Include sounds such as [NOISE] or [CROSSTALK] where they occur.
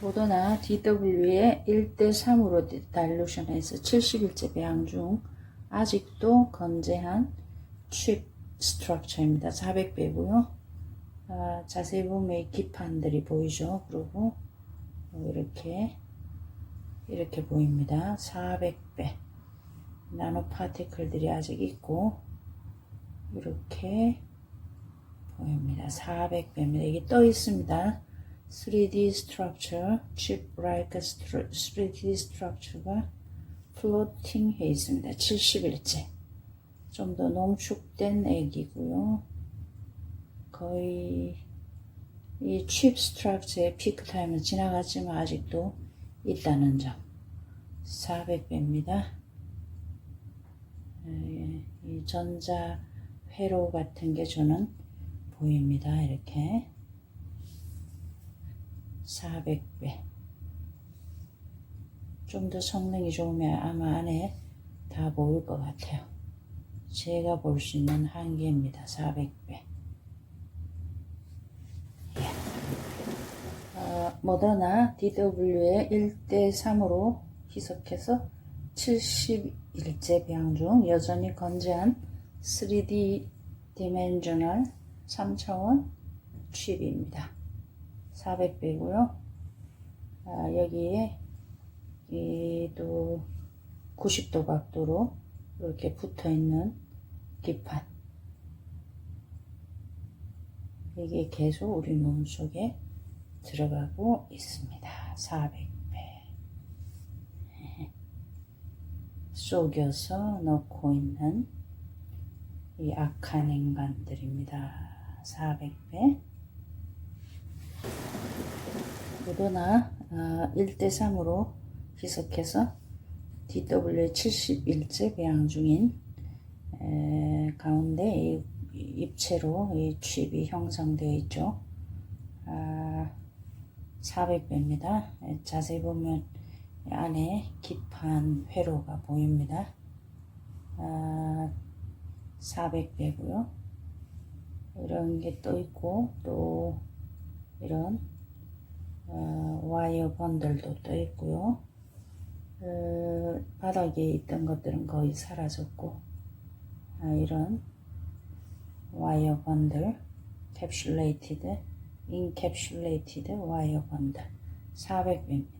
보도나 DW의 1대3으로 다일루션해서 70일째 배양 중 아직도 건재한 칩 스트럭처입니다. 400배고요. 아, 자세히 보면 이 기판들이 보이죠. 그리고 이렇게 이렇게 보입니다. 400배 나노 파티클들이 아직 있고 이렇게 보입니다. 400배입니다. 이게 떠 있습니다. 3D structure, chip like stru- 3D structure가 floating 해 있습니다. 70일째. 좀 더 농축된 액이고요. 거의 이 칩 스트럭처의 피크 타임은 지나갔지만 아직도 있다는 점. 400배입니다. 이 전자 회로 같은 게 저는 보입니다. 이렇게 400배. 좀 더 성능이 좋으면 아마 안에 다 보일 것 같아요. 제가 볼 수 있는 한계입니다. 400배. 어, 모더나 DW의 1대3으로 희석해서 70일째 배양 중 여전히 건재한 3D 디멘셔널 3차원 칩입니다. 400배고요. 아, 여기에 이또 90도 각도로 이렇게 붙어 있는 기판. 이게 계속 우리 몸 속에 들어가고 있습니다. 400배. [LAUGHS] 속여서 넣고 있는 이 악한 인간들입니다. 400배. 모더나 1대3으로 희석해서 DW 71째 배양 중인 에, 가운데 이, 입체로 이 칩이 형성되어 있죠. 아, 400배입니다. 자세히 보면 안에 기판 회로가 보입니다. 아, 400배고요. 이런 게 또 있고 또 이런 어, 와이어 번들도 또 있고요. 어, 바닥에 있던 것들은 거의 사라졌고 아, 이런 와이어 번들 캡슐레이티드 인캡슐레이티드 와이어 번들 400배입니다.